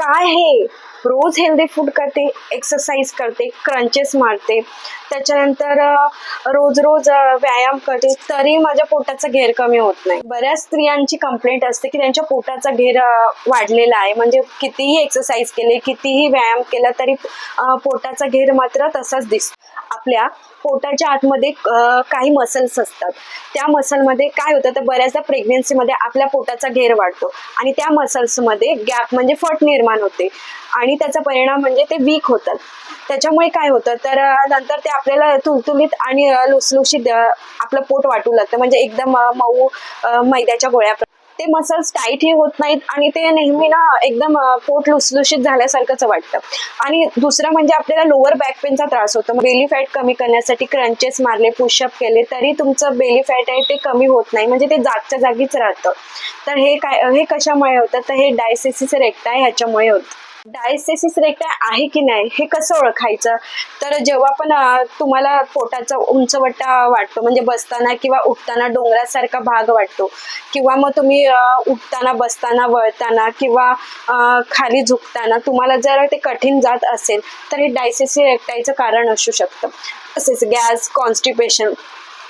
काय हे? रोज हेल्दी फूड करते एक्सरसाइज करते क्रंचेस मारते. त्याच्यानंतर रोज रोज व्यायाम करते तरी माझ्या पोटाचा घेर कमी होत नाही. बऱ्याच स्त्रियांची कंप्लेंट असते की त्यांच्या पोटाचा घेर वाढलेला आहे. म्हणजे कितीही एक्सरसाइज केले कितीही व्यायाम केला तरी पोटाचा घेर मात्र तसाच दिसतो. आपल्या पोटाच्या आतमध्ये काही मसल्स असतात. त्या मसलमध्ये काय होतं तर बऱ्याचदा प्रेग्नेन्सीमध्ये आपल्या पोटाचा घेर वाढतो आणि त्या मसल्समध्ये गॅप म्हणजे फट निर्माण होते आणि त्याचा परिणाम म्हणजे ते वीक होतात. त्याच्यामुळे काय होतं तर नंतर ते आपल्याला तुलतुलीत आणि लुसलुशीत आपलं पोट वाटू लागतं. म्हणजे एकदम मऊ मैद्याच्या गोळ्या ते मसल्स टाईटही होत नाहीत आणि ते नेहमी ना एकदम पोट लुसलुशीत झाल्यासारखंच वाटतं. आणि दुसरं म्हणजे आपल्याला लोअर बॅक पेनचा त्रास होतो. बेली फॅट कमी करण्यासाठी क्रंचेस मारले पुशअप केले तरी तुमचं बेली फॅट आहे ते कमी होत नाही. म्हणजे ते जागच्या जागीच राहतं. तर हे काय हे कशामुळे होतं? तर हे डायसेसिस रेक्टा ह्याच्यामुळे होतं. डायसेसिस रेक्टा आहे की नाही हे कसं ओळखायचं? तर जेव्हा पण तुम्हाला पोटाचा उंचवटा वाटतो म्हणजे बसताना किंवा उठताना डोंगरासारखा भाग वाटतो किंवा मग तुम्ही उठताना बसताना वळताना किंवा खाली झुकताना तुम्हाला जर ते कठीण जात असेल तर हे डायसेसिस रेक्टायचं कारण असू शकतं. तसेच गॅस कॉन्स्टिपेशन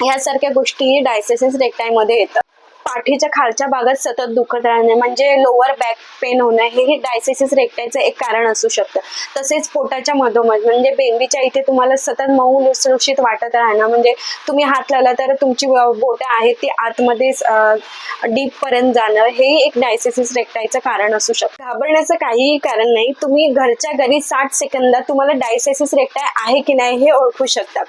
ह्यासारख्या गोष्टी डायसेसिस रेक्टायमध्ये येतात पाठीच्या खालच्या भागात सतत दुखत राहणे म्हणजे लोअर बॅक पेन होणं हे डायसेसिस रेक्टायचं एक कारण असू शकतं. तसेच पोटाच्या मधोमध म्हणजे बेंबीच्या इथे तुम्हाला सतत मऊ लुसलुशीत वाटत राहणं म्हणजे तुम्ही हात लावला तर तुमची बोट आहेत ती आतमध्ये डीप पर्यंत जाणं हे एक डायसेसिस रेक्टायचं कारण असू शकतं. घाबरण्याचं काहीही कारण नाही तुम्ही घरच्या घरी साठ सेकंदात तुम्हाला डायसेसिस रेक्टाय आहे की नाही हे ओळखू शकता.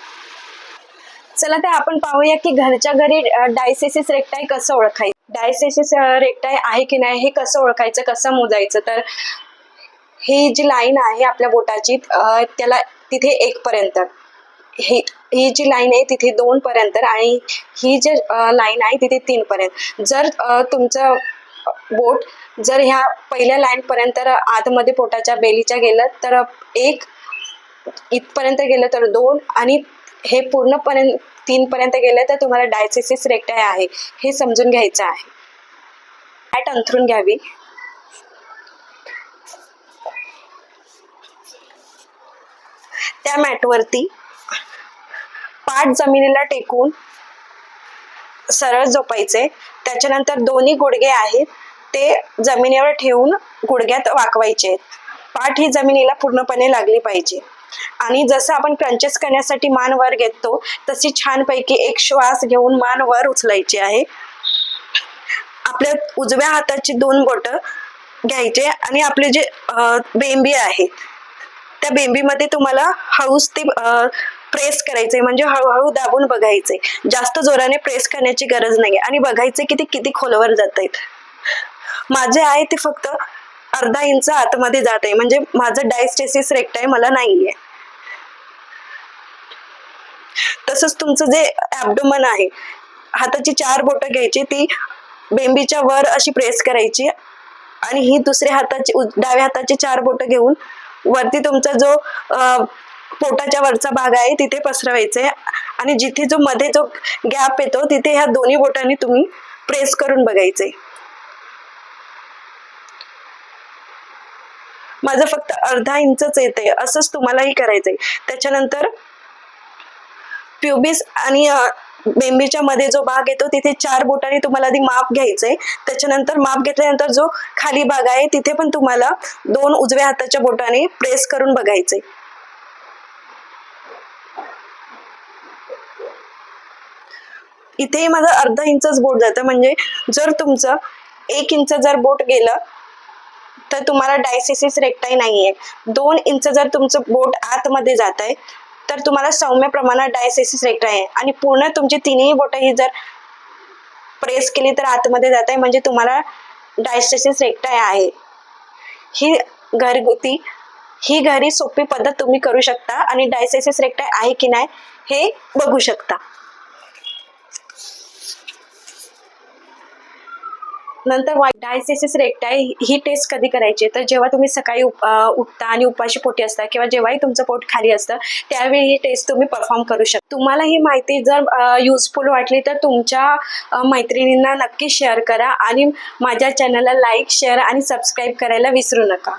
चला तर आपण पाहूया की घरच्या घरी डायसेसिस रेक्टाय कसं ओळखायचं? डायसेसिस रेक्टाय आहे की नाही हे कसं ओळखायचं कसं मोजायचं? तर ही जी लाईन आहे आपल्या बोटाची त्याला तिथे एक पर्यंत. ही ही जी लाईन आहे तिथे दोन पर्यंत आणि ही जी लाईन आहे तिथे तीन पर्यंत. जर तुमचं बोट जर ह्या पहिल्या लाईन पर्यंत आतमध्ये पोटाच्या बेलीच्या गेलं तर एक इथपर्यंत गेलं तर दोन आणि हे पूर्णपर्यंत तीन पर्यंत गेलं तर तुम्हाला डायसेसिस रेक्टाय आहे. हे समजून घ्यायचं आहे. फॅट अंथरून घ्यावी. त्या मॅटवरती पाठ जमिनीला टेकून सरळ झोपायचे. त्याच्यानंतर दोन्ही गुडघे आहेत ते जमिनीवर ठेवून गुडघ्यात वाकवायचे. पाठ ही जमिनीला पूर्णपणे लागली पाहिजे. आणि जसं आपण क्रंचेस करण्यासाठी मान वर घेतो तशी छानपैकी एक श्वास घेऊन मान वर उचलायची आहे. आपल्या उजव्या हाताची दोन बोट घ्यायचे आणि आपले जे बेंबी आहे त्या बेंबीमध्ये तुम्हाला हळूच ते प्रेस करायचे म्हणजे हळूहळू दाबून बघायचे जास्त जोराने प्रेस करण्याची गरज नाही आणि बघायचे की ते किती खोलवर जात आहेत माझे आहे ते फक्त अर्धा इंच आतमध्ये जात आहे. म्हणजे माझं डायस्टेसिस रेक्टाय मला नाहीये. तसंच तुमचं जे ऍबडोमन आहे हाताची चार बोटं घ्यायची ती बेंबीच्या वर अशी प्रेस करायची आणि ही दुसऱ्या हाताची डाव्या हाताची चार बोटं घेऊन वरती तुमचा जो पोटाच्या वरचा भाग आहे तिथे पसरवायचे आणि जिथे जो मध्ये जो गॅप येतो तिथे ह्या दोन्ही बोटांनी तुम्ही प्रेस करून बघायचे माझं फक्त अर्धा इंचच येते असंच तुम्हालाही करायचंय. त्याच्यानंतर प्युबिस आणि बेंबीच्या मध्ये जो भाग येतो तिथे चार बोटांनी तुम्हाला आधी माप घ्यायचंय. त्याच्यानंतर माप घेतल्यानंतर जो खाली भाग आहे तिथे पण तुम्हाला दोन उजव्या हाताच्या बोटाने प्रेस करून बघायचंय. इथेही माझं अर्धा इंचच बोट जातं. म्हणजे जर तुमचं एक इंच जर बोट गेलं तर तुम्हाला डायसिसिस रेक्टाई नाहीये. दोन इंच जर तुमचं बोट आतमध्ये जात आहे तर तुम्हाला सौम्य प्रमाणात डायसिसिस रेक्टाई आहे. आणि पूर्ण तुमची तिन्ही बोटं ही जर प्रेस केली तर आतमध्ये जात आहे म्हणजे तुम्हाला डायसिसिस रेक्टाय आहे. ही घरगुती ही घरी सोपी पद्धत तुम्ही करू शकता आणि डायसेसिस रेक्टाय आहे की नाही हे बघू शकता. नंतर डायसेसिस रेक्टाय ही टेस्ट कधी करायची? तर जेव्हा तुम्ही सकाळी उप- उठता आणि उपाशी पोटी असता किंवा जेव्हाही तुमचं पोट खाली असतं त्यावेळी ही टेस्ट तुम्ही परफॉर्म करू शकता. तुम्हाला ही माहिती जर युजफुल वाटली तर तुमच्या मैत्रिणींना नक्की शेअर करा आणि माझ्या चॅनलला लाईक शेअर आणि सबस्क्राईब करायला विसरू नका.